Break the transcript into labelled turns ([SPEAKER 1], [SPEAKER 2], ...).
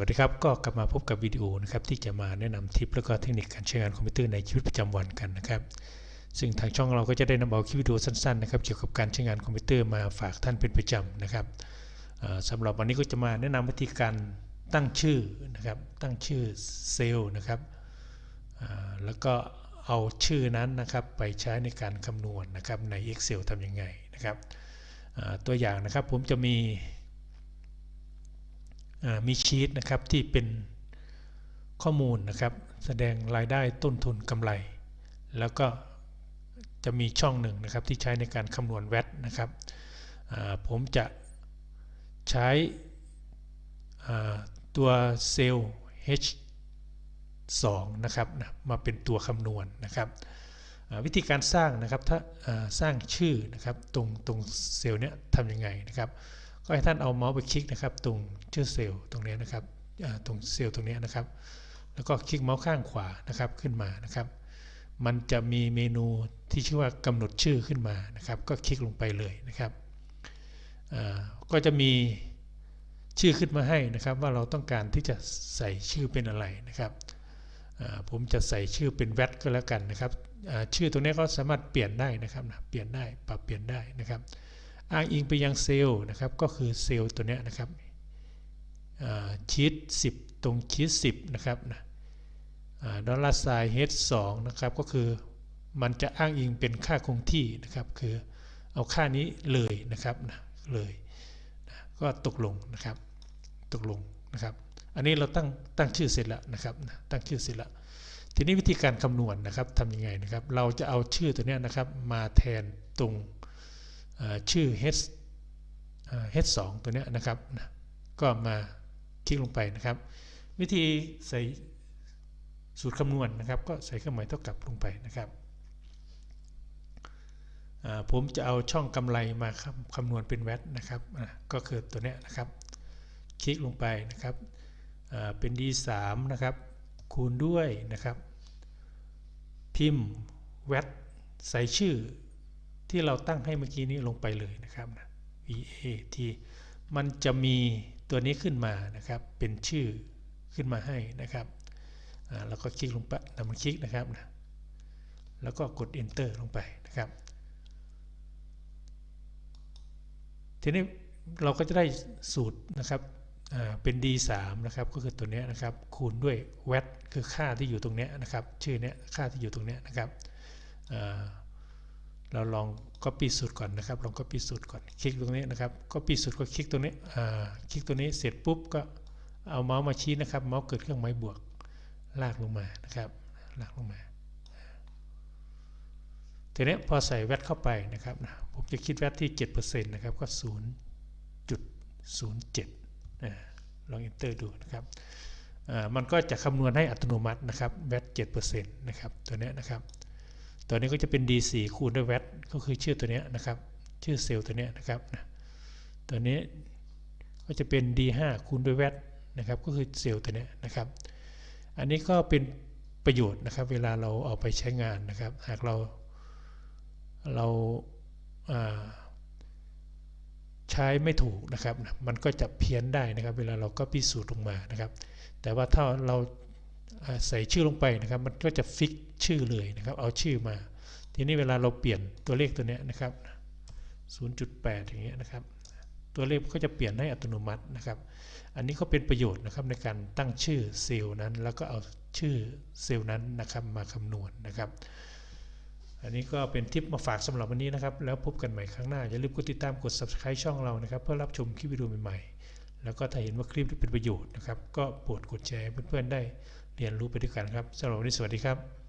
[SPEAKER 1] วัสดีครับ ก็กลับมาพบกับวิดีโอนะครับที่จะมาแนะนำทิป แล้วก็เทคนิคการใช้งานคอมพิวเตอร์ในชีวิตประจำวันกันนะครับ ซึ่งทางช่องเราก็จะได้นำเอาคลิปวิดีโอสั้นๆนะครับเกี่ยวกับการใช้งานคอมพิวเตอร์มาฝากท่านเป็นประจำนะครับเอ่อสำหรับวันนี้ก็จะมาแนะนำวิธีการตั้งชื่อนะครับตั้งชื่อเซลล์นะครับแล้วก็เอาชื่อนั้นนะครับไปใช้ในการคำนวณนะครับใน Excel ทำยังไงนะครับตัวอย่างนะครับผมจะมี มีชีตนะครับที่เป็นข้อมูลนะครับ แสดงรายได้ต้นทุนกำไร แล้วก็จะมีช่องหนึ่งนะครับที่ใช้ในการคำนวณแวตนะครับผมจะใช้ตัวเซลล์ H2 นะครับนะมาเป็นตัวคำนวณนะครับวิธีการสร้างนะครับถ้าอ่าสร้างชื่อนะครับตรงตรงเซลล์เนี้ยทำยังไงนะครับ ก็ให้ท่านเอาเมาส์ไปคลิกนะครับ ตรงชื่อเซลล์ตรงนี้นะครับตรงเซลล์ตรงนี้นะครับ แล้วก็คลิกเมาส์ข้างขวานะครับขึ้นมานะครับ มันจะมีเมนูที่ชื่อว่ากำหนดชื่อขึ้นมานะครับ ก็คลิกลงไปเลยนะครับก็จะมีชื่อขึ้นมาให้นะครับ ว่าเราต้องการที่จะใส่ชื่อเป็นอะไรนะครับผมจะใส่ชื่อเป็นแวดก็แล้วกันนะครับชื่อตรงนี้ก็สามารถเปลี่ยนได้นะครับนะเปลี่ยนได้ปรับเปลี่ยนได้นะครับ อ้างอิงไปยังเซลล์นะครับ ก็คือเซลล์ตัวเนี้ยนะครับชีต10 ตรงชีต10 นะครับนะดอลลาร์ไซน์เฮดสองนะครับ ก็คือมันจะอ้างอิงเป็นค่าคงที่นะครับ คือเอาค่านี้เลยนะครับนะเลยนะก็ตกลงนะครับ ตกลงนะครับ อันนี้เราตั้งตั้งชื่อเสร็จแล้วนะครับนะตั้งชื่อเสร็จแล้วทีนี้วิธีการคำนวณนะครับทำยังไงนะครับ เราจะเอาชื่อตัวนี้นะครับมาแทนตรง ชื่อ h h2 ตัวเนี้ยนะครับนะก็มาคลิกลงไปนะครับ วิธีใส่สูตรคำนวณนะครับ ก็ใส่เครื่องหมายเท่ากับลงไปนะครับผมจะเอาช่องกำไรมาคำคำนวณเป็นแวตนะครับก็คือตัวเนี้ยนะครับ คลิกลงไปนะครับเป็น D3 นะครับ คูณด้วยนะครับ พิมพ์แวตใส่ชื่อ ที่เราตั้งให้เมื่อกี้นี้ลงไปเลยนะครับนะ VAT มันจะมีตัวนี้ขึ้นมานะครับ เป็นชื่อขึ้นมาให้นะครับแล้วก็คลิกลงไปดับเบิลคลิกนะครับนะ แล้วก็กด enter ลงไปนะครับ ทีนี้เราก็จะได้สูตรนะครับเป็น D3 นะครับ ก็คือตัวนี้นะครับ คูณด้วย VAT คือค่าที่อยู่ตรงนี้นะครับ ชื่อเนี้ยค่าที่อยู่ตรงนี้นะครับ เราลอง copy สูตรก่อนนะครับ ลอง copy สูตรก่อน คลิกตรงนี้นะครับ copy สูตรก็คลิกตรงนี้คลิกตัวนี้เสร็จปุ๊บก็เอาเมาส์มาชี้นะครับ เมาส์เกิดเครื่องหมายบวก ลากลงมานะครับ ลากลงมา ทีนี้พอใส่แวตเข้าไปนะครับ ผมจะคิดแวตที่7%นะครับ ก็ 0.07ลอง enter ดูนะครับ มันก็จะคำนวณให้อัตโนมัตินะครับ แวต7%นะครับ ตัวนี้นะครับ ตัวนี้ก็จะเป็น D4 คูณด้วยแวตก็คือชื่อตัวนี้นะครับ ชื่อเซลล์ตัวนี้นะครับตัวนี้ก็จะเป็น D5 คูณด้วยแวตนะครับก็คือเซลล์ตัวนี้นะครับ อันนี้ก็เป็นประโยชน์นะครับ เวลาเราเอาไปใช้งานนะครับ หากเราเราใช้ไม่ถูกนะครับ มันก็จะเพี้ยนได้นะครับ เวลาเราก็พิสูจน์ลงมานะครับ แต่ว่าถ้าเรา ใส่ชื่อลงไปนะครับ มันก็จะฟิกชื่อเลยนะครับ เอาชื่อมา ทีนี้เวลาเราเปลี่ยนตัวเลขตัวนี้นะครับ 0.8 อย่างเงี้ยนะครับ ตัวเลขก็จะเปลี่ยนให้อัตโนมัตินะครับ อันนี้ก็เป็นประโยชน์นะครับในการตั้งชื่อเซลล์นั้น แล้วก็เอาชื่อเซลล์นั้นนะครับมาคำนวณนะครับ อันนี้ก็เป็นทิปมาฝากสำหรับวันนี้นะครับ แล้วพบกันใหม่ครั้งหน้า อย่าลืมกดติดตามกด subscribe ช่องเรานะครับ เพื่อรับชมคลิปวิดีโอใหม่ๆ แล้วก็ถ้าเห็นว่าคลิปที่เป็นประโยชน์นะครับ ก็โปรดกดแชร์เพื่อนๆได้เรียนรู้ไปด้วยกันครับสำหรับวันนี้สวัสดีครับ